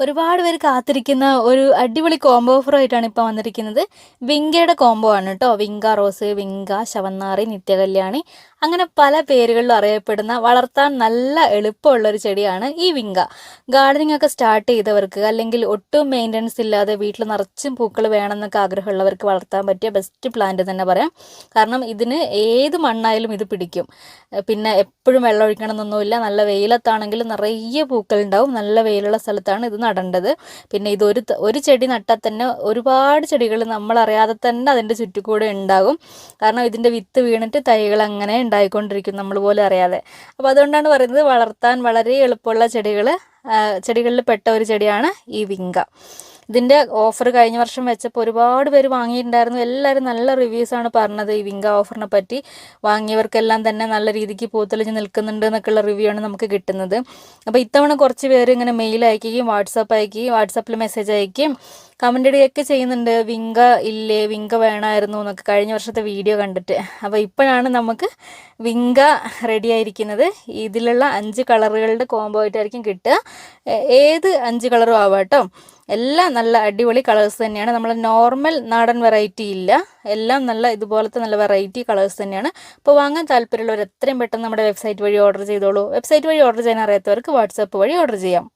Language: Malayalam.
ഒരുപാട് പേര് കാത്തിരിക്കുന്ന ഒരു അടിപൊളി കോംബോ ഓഫർ ആയിട്ടാണ് ഇപ്പോൾ വന്നിരിക്കുന്നത്. വിങ്കയുടെ കോംബോ ആണ് കേട്ടോ. വിങ്ക റോസ് വിങ്ക ശവന്നാറി നിത്യകല്യാണി അങ്ങനെ പല പേരുകളിലും അറിയപ്പെടുന്ന വളർത്താൻ നല്ല എളുപ്പമുള്ള ഒരു ചെടിയാണ് ഈ വിങ്ക. ഗാർഡനിങ് ഒക്കെ സ്റ്റാർട്ട് ചെയ്തവർക്ക് അല്ലെങ്കിൽ ഒട്ടും മെയിന്റനൻസ് ഇല്ലാതെ വീട്ടിൽ നിറച്ചും പൂക്കൾ വേണമെന്നൊക്കെ ആഗ്രഹമുള്ളവർക്ക് വളർത്താൻ പറ്റിയ ബെസ്റ്റ് പ്ലാന്റ് തന്നെ പറയാം. കാരണം ഇതിന് ഏത് മണ്ണായാലും ഇത് പിടിക്കും. പിന്നെ എപ്പോഴും വെള്ളം ഒഴിക്കണമെന്നൊന്നുമില്ല. നല്ല വെയിലത്താണെങ്കിലും നിറയെ പൂക്കൾ ഉണ്ടാവും നല്ല വെയിലുള്ള സ്ഥലത്താണ് ഇത് നടേണ്ടത്. പിന്നെ ഇത് ഒരു ഒരു ചെടി നട്ടാൽ തന്നെ ഒരുപാട് ചെടികൾ നമ്മളറിയാതെ തന്നെ അതിന്റെ ചുറ്റുകൂടെ ഉണ്ടാകും. കാരണം ഇതിന്റെ വിത്ത് വീണിട്ട് തൈകൾ അങ്ങനെ ഉണ്ടായിക്കൊണ്ടിരിക്കും നമ്മൾ പോലും അറിയാതെ. അപ്പോൾ അതുകൊണ്ടാണ് പറയുന്നത് വളർത്താൻ വളരെ എളുപ്പമുള്ള ചെടികൾ ചെടികളിൽ പെട്ട ഒരു ചെടിയാണ് ഈ വിങ്ക. ഇതിന്റെ ഓഫർ കഴിഞ്ഞ വർഷം വെച്ചപ്പോൾ ഒരുപാട് പേര് വാങ്ങിയിട്ടുണ്ടായിരുന്നു. എല്ലാവരും നല്ല റിവ്യൂസ് ആണ് പറഞ്ഞത് ഈ വിങ്ക ഓഫറിനെ പറ്റി. വാങ്ങിയവർക്കെല്ലാം തന്നെ നല്ല രീതിക്ക് പൂത്തെളിഞ്ഞ് നിൽക്കുന്നുണ്ട് എന്നൊക്കെയുള്ള റിവ്യൂ ആണ് നമുക്ക് കിട്ടുന്നത്. അപ്പോൾ ഇത്തവണ കുറച്ച് പേര് ഇങ്ങനെ മെയിൽ അയക്കുകയും വാട്സാപ്പ് അയക്കുകയും വാട്സാപ്പിൽ മെസ്സേജ് അയക്കുകയും കമന്റ് ഇടുകയൊക്കെ ചെയ്യുന്നുണ്ട്. വിങ്ക ഇല്ലേ? വിങ്ക വേണമായിരുന്നു എന്നൊക്കെ കഴിഞ്ഞ വർഷത്തെ വീഡിയോ കണ്ടിട്ട്. അപ്പോൾ ഇപ്പോഴാണ് നമുക്ക് വിങ്ക റെഡി ആയിരിക്കുന്നത്. ഇതിലുള്ള അഞ്ച് കളറുകളുടെ കോംബോ ആയിട്ടായിരിക്കും കിട്ടുക. ഏത് അഞ്ച് കളറും ആവാം കേട്ടോ? എല്ലാം നല്ല അടിപൊളി കളേഴ്സ് തന്നെയാണ്. നമ്മൾ നോർമൽ നാടൻ വെറൈറ്റി ഇല്ല. എല്ലാം നല്ല ഇതുപോലത്തെ നല്ല വെറൈറ്റി കളേഴ്സ് തന്നെയാണ്. അപ്പോൾ വാങ്ങാൻ താല്പര്യമുള്ളവർ എത്രയും പെട്ടെന്ന് നമ്മുടെ വെബ്സൈറ്റ് വഴി ഓർഡർ ചെയ്തോളൂ. വെബ്സൈറ്റ് വഴി ഓർഡർ ചെയ്യാൻ അറിയാത്തവർക്ക് വാട്സാപ്പ് വഴി ഓർഡർ ചെയ്യാം.